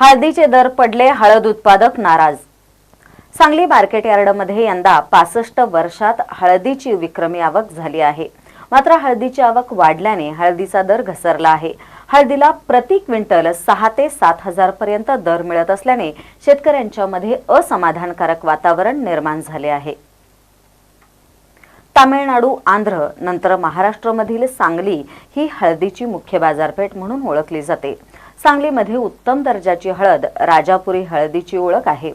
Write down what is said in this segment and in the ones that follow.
हळदीचे दर पडले हळद उत्पादक नाराज. सांगली मार्केट यार्डमध्ये यंदा पासष्ट वर्षात हळदीची विक्रमी आवक झाली आहे. मात्र हळदीची आवक वाढल्याने हळदीचा दर घसरला आहे. हळदीला प्रति क्विंटल सहा ते सात हजार पर्यंत दर मिळत असल्याने शेतकऱ्यांच्या मध्ये असमाधानकारक वातावरण निर्माण झाले आहे. तामिळनाडू आंध्र नंतर महाराष्ट्रमधील सांगली ही हळदीची मुख्य बाजारपेठ म्हणून ओळखली जाते. सांगलीमध्ये उत्तम दर्जाची हळद राजापुरी हळदीची ओळख आहे.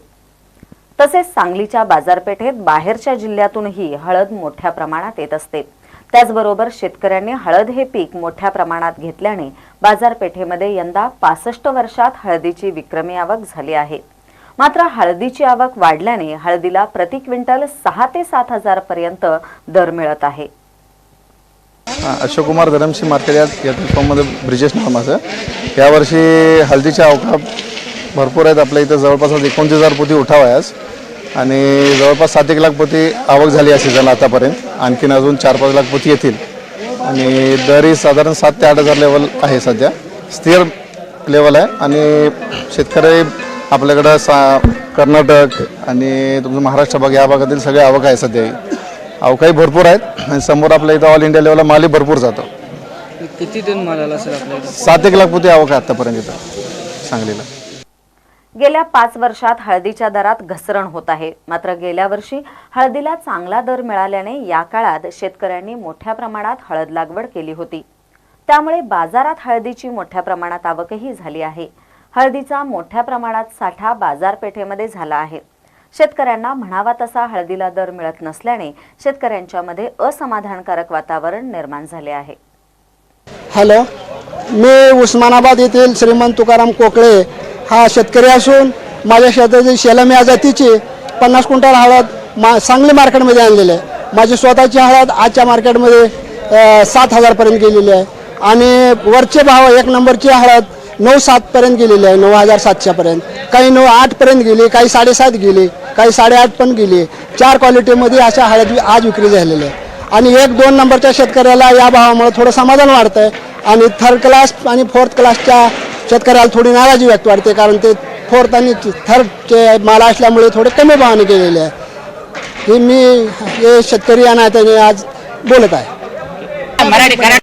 तसेच सांगलीच्या बाजारपेठेत बाहेरच्या जिल्ह्यातूनही हळद मोठ्या प्रमाणात येत असते. त्याचबरोबर शेतकऱ्यांनी हळद हे पीक मोठ्या प्रमाणात घेतल्याने बाजारपेठेमध्ये यंदा पासष्ट वर्षात हळदीची विक्रमी आवक झाली आहे. मात्र हळदीची आवक वाढल्याने हळदीला प्रति क्विंटल सहा ते सात हजार पर्यंत दर मिळत आहे. अशोक कुमार धरमशी मार्केट यार्ड या प्लॅटफॉर्ममध्ये ब्रिजेश नाव माझं यावर्षी हळदीच्या अवकाश भरपूर आहेत आपल्या इथं. जवळपास आज एकोणतीस हजार पोती उठाव आहे आज. आणि जवळपास सात एक लाख पोती आवक झाली या सीझन आतापर्यंत. आणखीन अजून चार पाच लाख पोती येतील. आणि दरही साधारण सात ते आठ हजार लेवल आहे सध्या. स्थिर लेवल आहे. आणि शेतकरी आपल्याकडं सा कर्नाटक आणि तुमचं महाराष्ट्र भाग या भागातील सगळे आवक आहे सध्या. अवकाळी भरपूर आहेत. आणि समोर आपल्या इथं ऑल इंडिया लेवलला मालही भरपूर जातो. किती टन माल आला सर सात एक लाख पोती आवक आहे आत्तापर्यंत इथं सांगलीला. गेल्या पाच वर्षात हळदीच्या दरात घसरण होत आहे. मात्र गेल्या वर्षी हळदीला चांगला दर मिळाल्याने या काळात शेतकऱ्यांनी मोठ्या प्रमाणात हळद लागवड केली होती. त्यामुळे बाजारात हळदीची मोठ्या प्रमाणात आवकही झाली आहे. हळदीचा मोठ्या प्रमाणात साठा बाजारपेठेमध्ये झाला आहे. शेतकऱ्यांना म्हणावा तसा हळदीला दर मिळत नसल्याने शेतकऱ्यांच्या मध्ये असमाधानकारक वातावरण निर्माण झाले आहे. हॅलो मी उस्मानाबाद येथील श्रीमंत तुकाराम कोकळे. हा शेतकरी असून माझ्या शेतातील शेलम या जातीची पन्नास क्विंटल हळद मा सांगली मार्केटमध्ये आणलेली आहे. माझी स्वतःची हळद आजच्या मार्केटमध्ये सात हजारपर्यंत गेलेली आहे. आणि वरचे भाव एक नंबरची हळद नऊ सातपर्यंत गेलेली आहे नऊ हजार सातशेपर्यंत. काही नऊ आठपर्यंत गेली काही साडेसात गेली. काही साडेआठ पण गेली. चार क्वालिटीमध्ये अशा हळद आज विक्री झालेल्या आहे आणि एक दोन नंबरच्या शेतकऱ्याला या भावामुळे थोडं समाधान वाढतं आहे आणि थर्ड क्लास आणि फोर्थ क्लासच्या शेतकऱ्याला थोडी नाराजी व्यक्त वाटते कारण ते फोर्थ आणि थर्डचे माल असल्यामुळे थोडे कमी भावाने गेलेले आहे हे मी हे शेतकरी या नात्याने आज बोलत आहे. मराठी